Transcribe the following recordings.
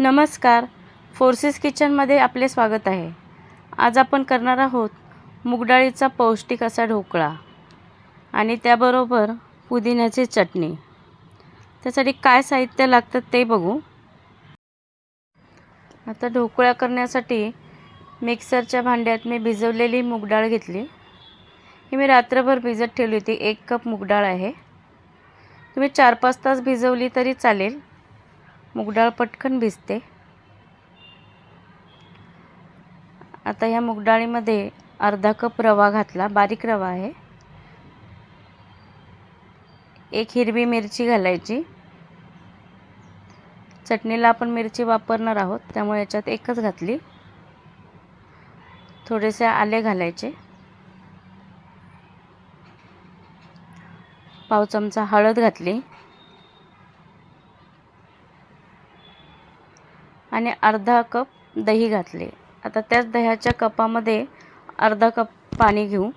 नमस्कार. फोर्सेस किचनमध्ये आपले स्वागत आहे. आज आपण करणार आहोत मूगडाळीचा पौष्टिक असा ढोकळा आणि त्याबरोबर पुदिन्याची चटणी. त्यासाठी काय साहित्य लागतं ते बघू. आता ढोकळा करण्यासाठी मिक्सरच्या भांड्यात मी भिजवलेली मूगडाळ घेतली. ही मी रात्रभर भिजत ठेवली होती. एक कप मूगडाळ आहे. तुम्ही चार पाच तास भिजवली तरी चालेल. मूगडाळ पटकन भिजते. आता ह्या मूगडाळीमध्ये अर्धा कप रवा घातला बारीक रवा आहे. एक हिरवी मिरची घालायची. चटणीला आपण मिरची वापरणार आहोत त्यामुळे याच्यात एकच घातली. थोडेसे आले घालायचे. पाव चमचा हळद घातली. आणि अर्धा कप दही घातले. आता त्याच दह्याच्या कपामध्ये अर्धा कप पाणी घेऊ.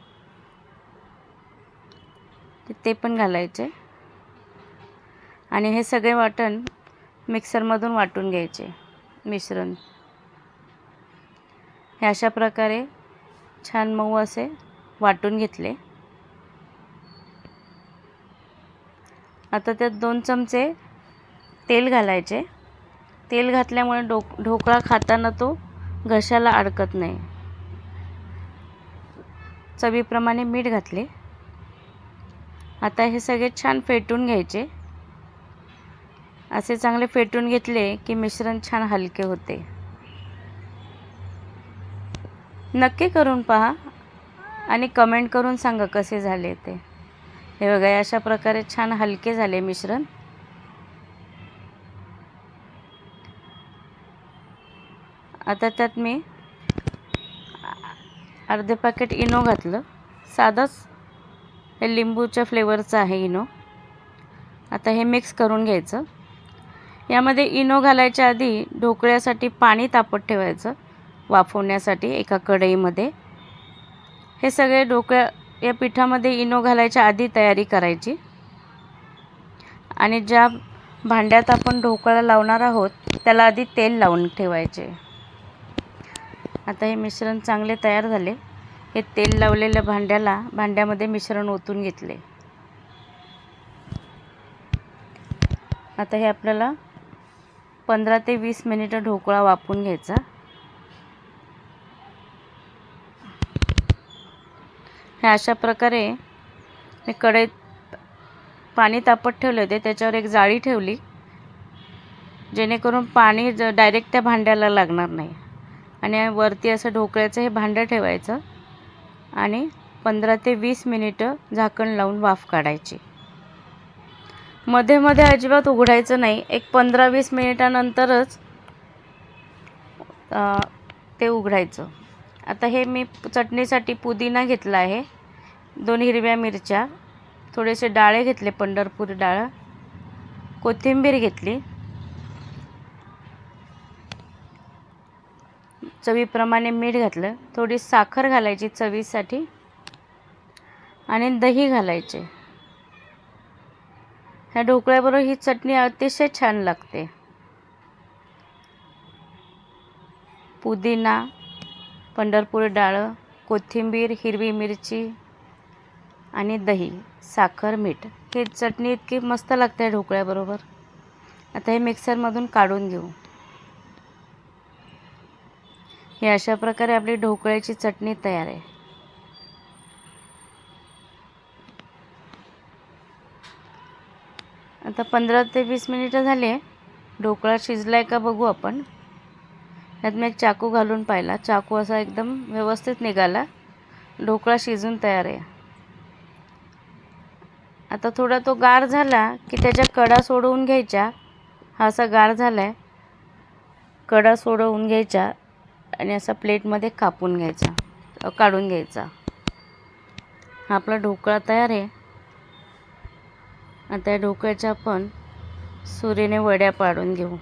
ते पण घालायचे. आणि हे सगळे वाटण मिक्सरमधून वाटून घ्यायचे. मिश्रण. हे अशा प्रकारे छान मऊ असे वाटून घेतले. आता त्यात दोन चमचे तेल घालायचे. तेल घातल्यामुळे डोक ढोकळा खाताना तो घशाला अडकत नाही. चवीप्रमाणे मीठ घातले. आता हे सगळे छान फेटून घ्यायचे. असे चांगले फेटून घेतले की मिश्रण छान हलके होते. नक्की करून पहा आणि कमेंट करून सांगा कसे झाले ते. हे बघा अशा प्रकारे छान हलके झाले मिश्रण. आता त्यात मी अर्धे पॅकेट इनो घातलं. साधंच हे लिंबूच्या फ्लेवरचं आहे इनो. आता हे मिक्स करून घ्यायचं. यामध्ये इनो घालायच्या आधी ढोकळ्यासाठी पाणी तापत ठेवायचं. वाफवण्यासाठी एका कढईमध्ये. हे सगळे ढोकळ्या या पिठामध्ये इनो घालायच्या आधी तयारी करायची. आणि ज्या भांड्यात आपण ढोकळा लावणार आहोत त्याला आधी तेल लावून ठेवायचे. आता हे मिश्रण चांगले तयार झाले. हे तेल लावलेल्या भांड्याला भांड्यामध्ये मिश्रण ओतून घेतले. आता हे आपल्याला पंधरा ते वीस मिनिटं ढोकळा वापून घ्यायचा. हे अशा प्रकारे मी कढईत पाणी तापत ठेवले होते त्याच्यावर एक जाळी ठेवली जेणेकरून पाणी ज डायरेक्ट त्या भांड्याला लागणार नाही. आणि वरती असं ढोकळ्याचं हे भांडं ठेवायचं. आणि पंधरा ते वीस मिनिटं झाकण लावून वाफ काढायची. मध्ये मध्ये अजिबात उघडायचं नाही. एक पंधरा वीस मिनिटानंतरच ते उघडायचं. आता हे मी चटणीसाठी पुदिना घेतला आहे. दोन हिरव्या मिरच्या थोडेसे डाळे घेतले पंढरपूर डाळ कोथिंबीर घेतली. चवीप्रमाणे मीठ घातलं थोडी साखर घालायची चवीसाठी आणि दही घालायचे. ह्या ढोकळ्याबरोबर ही चटणी अतिशय छान लागते. पुदिना पंढरपूर डाळ कोथिंबीर हिरवी मिरची आणि दही साखर मीठ. ही चटणी इतकी मस्त लागते ढोकळ्याबरोबर. आता हे मिक्सरमधून काढून घेऊ. हे अशा प्रकारे आपली ढोकळ्याची चटणी तयार आहे. आता पंधरा ते वीस मिनिटं झाले. ढोकळा शिजला आहे का बघू आपण. यात मी एक चाकू घालून पाहिला. चाकू असा एकदम व्यवस्थित निघाला. ढोकळा शिजून तयार आहे. आता थोडा तो गार झाला की त्याच्या कडा सोडवून घ्यायच्या. हा असा गार झाला आहे कडा सोडवून घ्यायच्या. आणि असा प्लेटमध्ये कापून घ्यायचा काढून घ्यायचा. हा आपला ढोकळा तयार आहे. आता या ढोकळ्याच्या आपण सुरीने वड्या पाडून घेऊ.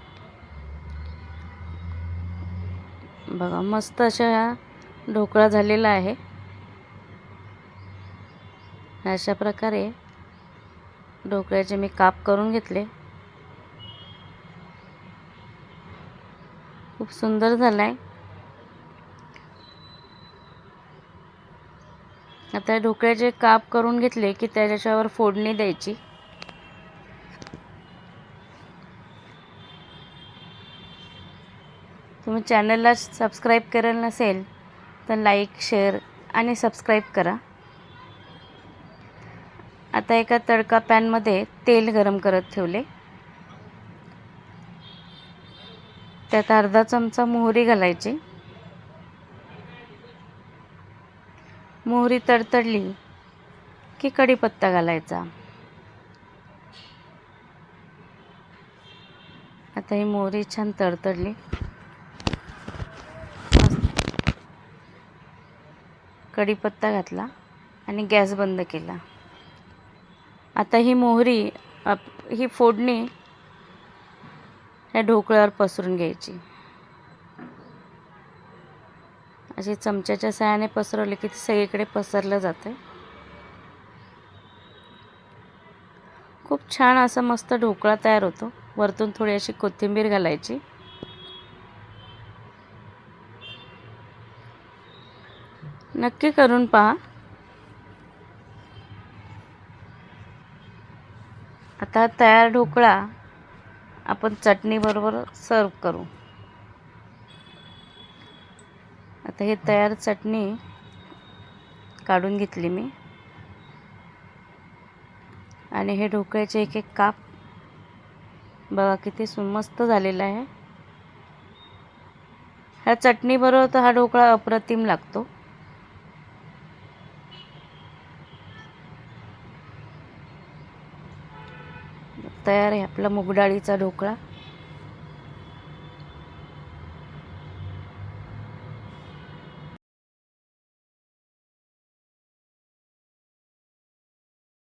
बघा मस्त अशा ह्या ढोकळा झालेला आहे. अशा प्रकारे ढोकळ्याचे मी काप करून घेतले. खूप सुंदर झाला आहे आता ढोकळ्याचे काप करून घेतले की त्याच्यावर फोडणी द्यायची. तुम्ही चॅनलला सबस्क्राईब करेल नसेल तर लाईक शेअर आणि सबस्क्राईब करा. आता एका तडका पॅनमध्ये तेल गरम करत ठेवले. त्यात अर्धा चमचा मोहरी घालायची. मोहरी तडतडली की कढीपत्ता घालायचा. आता ही मोहरी छान तडतडली. कढीपत्ता घातला आणि गॅस बंद केला. आता ही मोहरी ही फोडणी या ढोकळ्यावर पसरून घ्यायची. अशी चमच्याच्या सहाय्याने पसरवले की ते सगळीकडे पसरलं जातं. खूप छान असा मस्त ढोकळा तयार होतो. वरतून थोडी अशी कोथिंबीर घालायची. नक्की करून पहा. आता तयार ढोकळा आपण चटणीबरोबर सर्व करू. आता हे तयार चटणी काढून घेतली मी. आणि हे ढोकळ्याचे एक एक काप. बघा किती सु मस्त झालेला आहे. ह्या चटणीबरोबर तर हा ढोकळा अप्रतिम लागतो. तयार आहे आपला मुगडाळीचा ढोकळा.